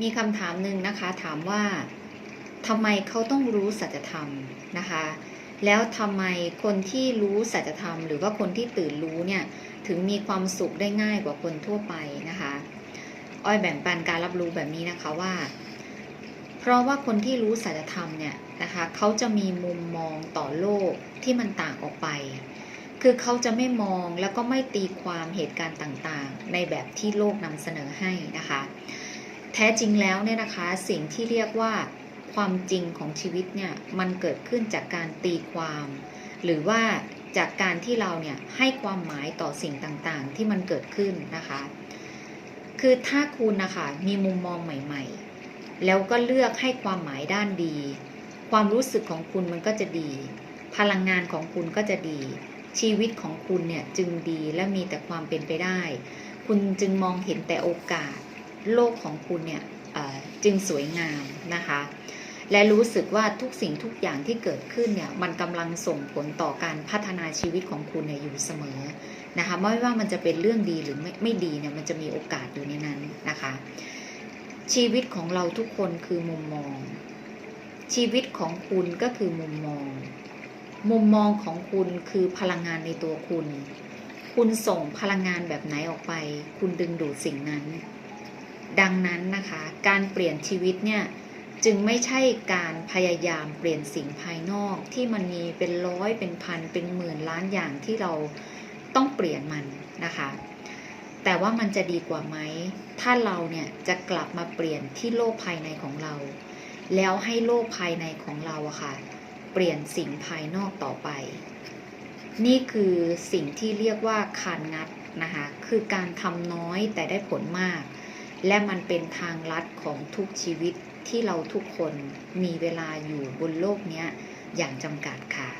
มีคำถามหนึ่งนะคะ ถามว่าทำไมเขาต้องรู้สัจธรรมนะคะ แล้วทำไมคนที่รู้สัจธรรม หรือว่าคนที่ตื่นรู้เนี่ยถึงมีความสุขได้ง่ายกว่าคนทั่วไปนะคะ อ้อยแบ่งปันการรับรู้แบบนี้นะคะว่า เพราะว่าคนที่รู้สัจธรรมเนี่ยนะคะเขาจะมีมุมมองต่อโลกที่มันต่างออกไป คือเขาจะไม่มองแล้วก็ไม่ตีความเหตุการณ์ต่างๆ ในแบบที่โลกนำเสนอให้นะคะ แท้จริงแล้วเนี่ยนะคะสิ่งที่เรียกว่าความจริงของชีวิตเนี่ยมันเกิดขึ้นจากการตีความ หรือว่าจากการที่เราเนี่ยให้ความหมายต่อสิ่งต่างๆ ที่มันเกิดขึ้นนะคะ คือถ้าคุณนะคะมีมุมมองใหม่ ๆ แล้วก็เลือกให้ความหมายด้านดี ความรู้สึกของคุณมันก็จะดี พลังงานของคุณก็จะดี ชีวิตของคุณเนี่ยจึงดีและมีแต่ความเป็นไปได้ คุณจึงมองเห็นแต่โอกาส โลกของคุณเนี่ยจึงสวยงามนะคะ และรู้สึกว่าทุกสิ่งทุกอย่างที่เกิดขึ้นเนี่ยมันกำลังส่งผลต่อการพัฒนาชีวิตของคุณเนี่ยอยู่เสมอนะคะไม่ว่ามันจะเป็นเรื่องดีหรือไม่ไม่ดีเนี่ยมันจะมีโอกาสอยู่ในนั้นนะคะ ชีวิตของเราทุกคนคือมุมมอง ชีวิตของคุณก็คือมุมมอง มุมมองของคุณคือพลังงานในตัวคุณ คุณส่งพลังงานแบบไหนออกไป คุณดึงดูดสิ่งนั้น ดังนั้นนะคะ การเปลี่ยนชีวิตเนี่ยจึงไม่ใช่การพยายามเปลี่ยนสิ่งภายนอกที่มันมีเป็นร้อยเป็นพันเป็นหมื่นล้านอย่างที่เราต้องเปลี่ยนมันนะคะ แต่ว่ามันจะดีกว่าไหม ถ้าเราเนี่ยจะกลับมาเปลี่ยนที่โลกภายในของเรา แล้วให้โลกภายในของเราอะค่ะ เปลี่ยนสิ่งภายนอกต่อไป นี่คือสิ่งที่เรียกว่าคานงัดนะคะ คือการทำน้อยแต่ได้ผลมาก และมันเป็นทางลัดของทุกชีวิตที่เราทุกคนมีเวลาอยู่บนโลกนี้อย่างจำกัดค่ะ